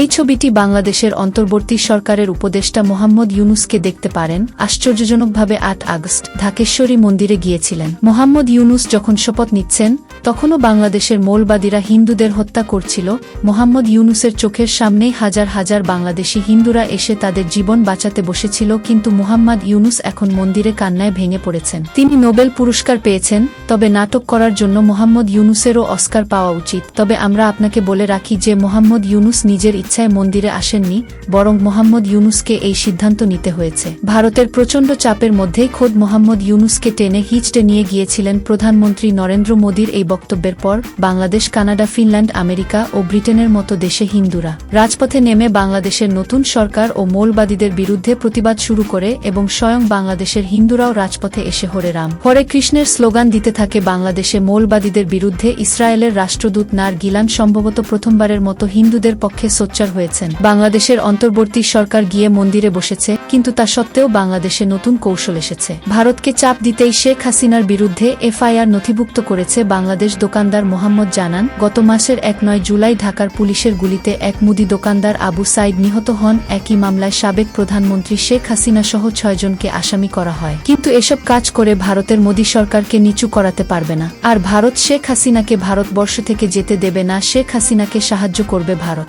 এই ছবিটি বাংলাদেশের অন্তর্বর্তী সরকারের উপদেষ্টা মোহাম্মদ ইউনুসকে দেখতে পারেন। আশ্চর্যজনকভাবে আট আগস্ট ঢাকেশ্বরী মন্দিরে গিয়েছিলেন। মোহাম্মদ ইউনুস যখন শপথ নিচ্ছেন তখনও বাংলাদেশের মৌলবাদীরা হিন্দুদের হত্যা করছিল। মোহাম্মদ ইউনুসের চোখের সামনেই হাজার হাজার বাংলাদেশি হিন্দুরা এসে তাদের জীবন বাঁচাতে বসেছিল, কিন্তু মোহাম্মদ ইউনুস এখন মন্দিরে কান্নায় ভেঙে পড়েছেন। তিনি নোবেল পুরস্কার পেয়েছেন, তবে নাটক করার জন্য মোহাম্মদ ইউনুসেরও অস্কার পাওয়া উচিত। তবে আমরা আপনাকে বলে রাখি যে মোহাম্মদ ইউনুস নিজের ইচ্ছায় মন্দিরে আসেননি, বরং মোহাম্মদ ইউনুসকে এই সিদ্ধান্ত নিতে হয়েছে। ভারতের প্রচণ্ড চাপের মধ্যেই খোদ মোহাম্মদ ইউনুসকে টেনে হিচটে নিয়ে গিয়েছিলেন প্রধানমন্ত্রী নরেন্দ্র মোদীর এই বক্তব্যের পর বাংলাদেশ, কানাডা, ফিনল্যান্ড, আমেরিকা ও ব্রিটেনের মতো দেশে হিন্দুরা রাজপথে নেমে বাংলাদেশের নতুন সরকার ও মৌলবাদীদের বিরুদ্ধে প্রতিবাদ শুরু করে এবং স্বয়ং বাংলাদেশের হিন্দুরাও রাজপথে এসে হরে রাম। হরে কৃষ্ণের স্লোগান দিতে থাকে বাংলাদেশে মৌলবাদীদের বিরুদ্ধে ইসরায়েলের রাষ্ট্রদূত নার গিলান সম্ভবত প্রথমবারের মতো হিন্দুদের পক্ষে সোচ্চার হয়েছেন। বাংলাদেশের অন্তর্বর্তী সরকার গিয়ে মন্দিরে বসেছে, কিন্তু তা সত্ত্বেও বাংলাদেশে নতুন কৌশল এসেছে। ভারতকে চাপ দিতেই শেখ হাসিনার বিরুদ্ধে এফআইআর নথিভুক্ত করেছে বাংলাদেশ দোকানদার মোহাম্মদ জানান, গত মাসের এক নয় জুলাই ঢাকার পুলিশের গুলিতে এক মুদি দোকানদার আবু সাইদ নিহত হন। একই মামলায় সাবেক প্রধানমন্ত্রী শেখ হাসিনা সহ ছয়জনকে আসামি করা হয়। কিন্তু এসব কাজ করে ভারতের মোদী সরকারকে নিচু করাতে পারবে না। আর ভারত শেখ হাসিনাকে ভারতবর্ষ থেকে যেতে দেবে না। শেখ হাসিনাকে সাহায্য করবে ভারত।